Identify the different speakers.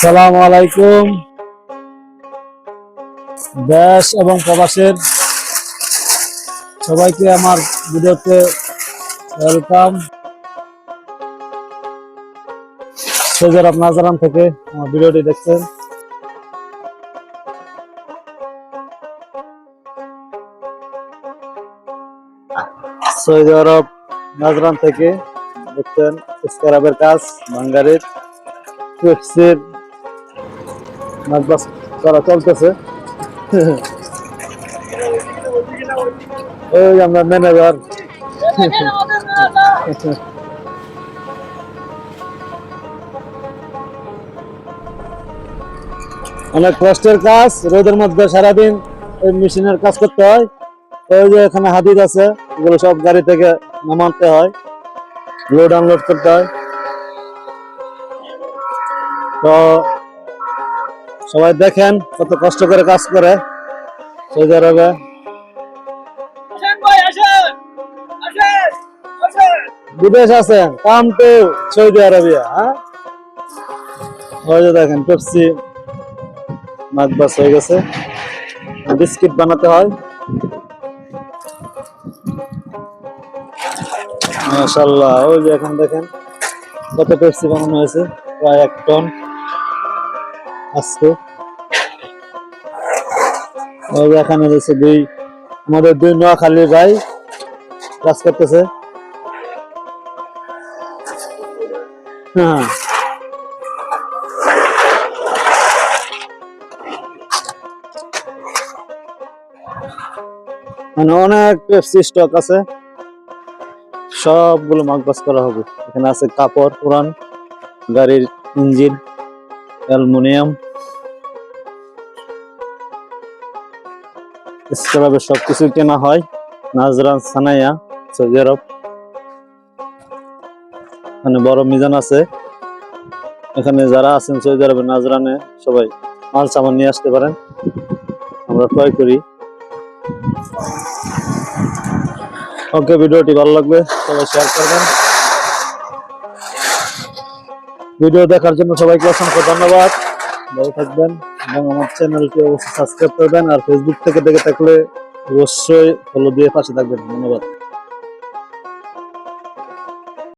Speaker 1: আসসালামু আলাইকুম। দেশ এবং প্রবাসের সবাইকে আমার ভিডিওতে ওয়েলকাম। সৌদি আরব নাজারান থেকে আমার ভিডিওটি দেখছেন। সৌদি আরব নাজরান থেকে দেখছেন, স্কারাবের কাজ, বাঙ্গারির মাছবাস করা চলতেছে। ওই আমরা ম্যানেজার। অনেক কষ্টের কাজ, রোদের মধ্যে সারাদিন ওই মেশিনের কাজ করতে হয়। ওই যে এখানে হাদিদ আছে এগুলো সব গাড়ি থেকে নামাতে হয়। লোড আনলোড করতে হয়। তো সবাই দেখেন কত কষ্ট করে কাজ করে। সৌদি আরবে। বিদেশ আছেন কাম টু সৌদি আরবিয়া হ্যাঁ? ওই যে দেখেন পেপসি মাছবাস হয়ে গেছে। বিস্কিট বানাতে হয়। মাশাল্লাহ ওই যে এখন দেখেন কত পেপসি বানানো হয়েছে প্রায় এক টন। আজকে। এখানে রয়েছে দুই, আমাদের দুই নোয়াখালীর ভাই কাজ করতেছে। হ্যাঁ। মানে অনেক পেপসি স্টক আছে। সবগুলো মাগবাস করা হবে। এখানে আছে কাপড় পুরান গাড়ির ইঞ্জিন। অ্যালুমিনিয়াম। স্ক্রাবের সবকিছু কেনা হয় নাজরান সানাইয়া, সৌদি আরব। এখানে বড় মিজান আছে। এখানে যারা আছেন সৌদি আরবের নাজরানে, সবাই মাল সামান নিয়ে আসতে পারেন। আমরা ক্রয় করি। ওকে, ভিডিওটি ভালো লাগবে, সবাই শেয়ার করবেন। ভিডিও দেখার জন্য সবাইকে অসংখ্য ধন্যবাদ। ভালো থাকবেন এবং আমার চ্যানেলটি অবশ্যই সাবস্ক্রাইব করবেন আর ফেসবুক থেকে দেখে থাকলে অবশ্যই ফলো দিয়ে পাশে থাকবেন। ধন্যবাদ।